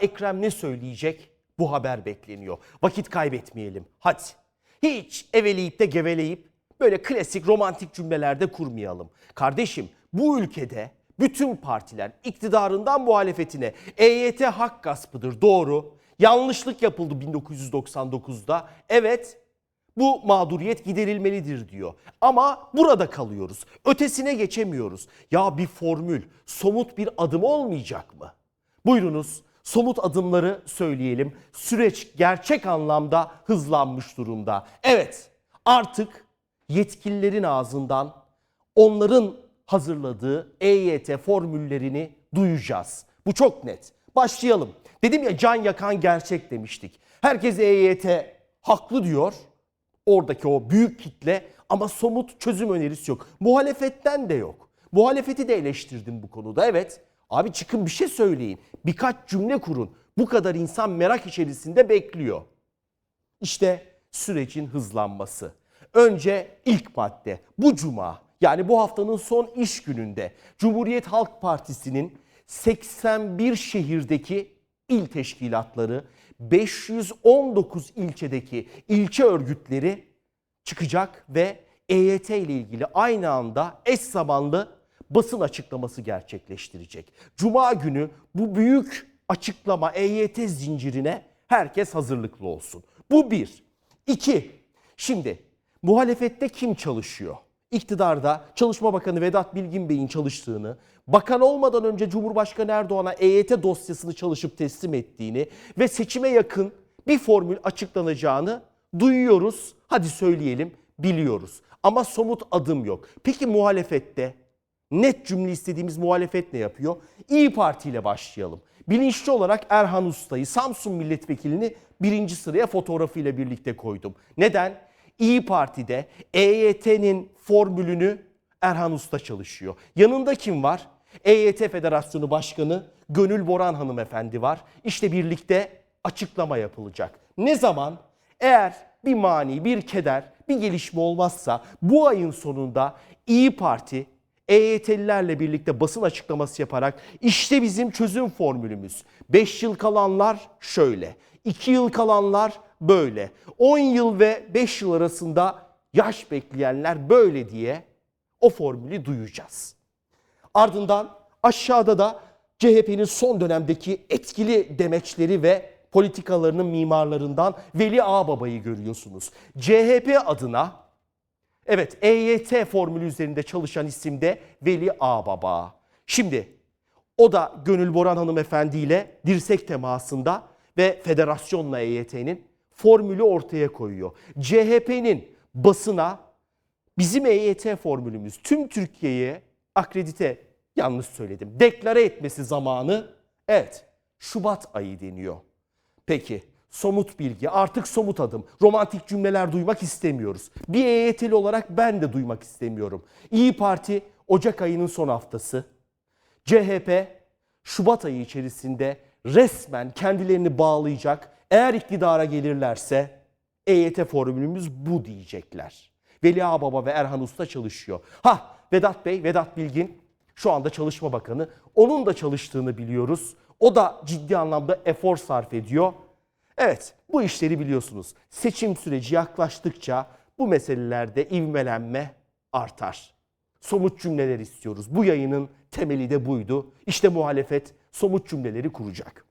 Ekrem ne söyleyecek? Bu haber bekleniyor. Vakit kaybetmeyelim. Hadi. Hiç eveleyip de geveleyip böyle klasik romantik cümlelerde kurmayalım. Kardeşim bu ülkede bütün partiler iktidarından muhalefetine EYT hak gaspıdır doğru. Yanlışlık yapıldı 1999'da. Evet bu mağduriyet giderilmelidir diyor. Ama burada kalıyoruz. Ötesine geçemiyoruz. Ya bir formül, somut bir adım olmayacak mı? Buyurunuz somut adımları söyleyelim. Süreç gerçek anlamda hızlanmış durumda. Evet artık yetkililerin ağzından onların hazırladığı EYT formüllerini duyacağız. Bu çok net. Başlayalım. Dedim ya can yakan gerçek demiştik. Herkes EYT haklı diyor. Oradaki o büyük kitle ama somut çözüm önerisi yok. Muhalefetten de yok. Muhalefeti de eleştirdim bu konuda. Evet. Abi çıkın bir şey söyleyin. Birkaç cümle kurun. Bu kadar insan merak içerisinde bekliyor. İşte sürecin hızlanması. Önce ilk madde bu cuma yani bu haftanın son iş gününde Cumhuriyet Halk Partisi'nin 81 şehirdeki il teşkilatları 519 ilçedeki ilçe örgütleri çıkacak ve EYT ile ilgili aynı anda eş zamanlı basın açıklaması gerçekleştirecek. Cuma günü bu büyük açıklama EYT zincirine herkes hazırlıklı olsun. Bu bir. İki, şimdi muhalefette kim çalışıyor? İktidarda Çalışma Bakanı Vedat Bilgin Bey'in çalıştığını, bakan olmadan önce Cumhurbaşkanı Erdoğan'a EYT dosyasını çalışıp teslim ettiğini ve seçime yakın bir formül açıklanacağını duyuyoruz. Hadi söyleyelim, biliyoruz. Ama somut adım yok. Peki muhalefette net cümle istediğimiz muhalefet ne yapıyor? İyi Parti ile başlayalım. Bilinçli olarak Erhan Usta'yı Samsun milletvekilini birinci sıraya fotoğrafıyla birlikte koydum. Neden? İyi Parti'de EYT'nin formülünü Erhan Usta çalışıyor. Yanında kim var? EYT Federasyonu Başkanı Gönül Boran hanımefendi var. İşte birlikte açıklama yapılacak. Ne zaman? Eğer bir mani, bir keder, bir gelişme olmazsa bu ayın sonunda İyi Parti EYT'lilerle birlikte basın açıklaması yaparak işte bizim çözüm formülümüz. 5 yıl kalanlar şöyle, 2 yıl kalanlar böyle, 10 yıl ve 5 yıl arasında yaş bekleyenler böyle diye o formülü duyacağız. Ardından aşağıda da CHP'nin son dönemdeki etkili demeçleri ve politikalarının mimarlarından Veli Ağbaba'yı görüyorsunuz. CHP adına evet EYT formülü üzerinde çalışan isim de Veli Ağbaba. Şimdi o da Gönül Boran hanımefendi ile dirsek temasında ve federasyonla EYT'nin formülü ortaya koyuyor. CHP'nin basına bizim EYT formülümüz tüm Türkiye'ye akredite yanlış söyledim. Deklare etmesi zamanı evet Şubat ayı deniyor. Peki somut bilgi artık somut adım. Romantik cümleler duymak istemiyoruz. Bir EYT'li olarak ben de duymak istemiyorum. İyi Parti Ocak ayının son haftası. CHP Şubat ayı içerisinde resmen kendilerini bağlayacak. Eğer iktidara gelirlerse EYT formülümüz bu diyecekler. Veli Ağbaba ve Erhan Usta çalışıyor. Ha Vedat Bey, Vedat Bilgin şu anda Çalışma Bakanı. Onun da çalıştığını biliyoruz. O da ciddi anlamda efor sarf ediyor. Evet bu işleri biliyorsunuz. Seçim süreci yaklaştıkça bu meselelerde ivmelenme artar. Somut cümleler istiyoruz. Bu yayının temeli de buydu. İşte muhalefet somut cümleleri kuracak.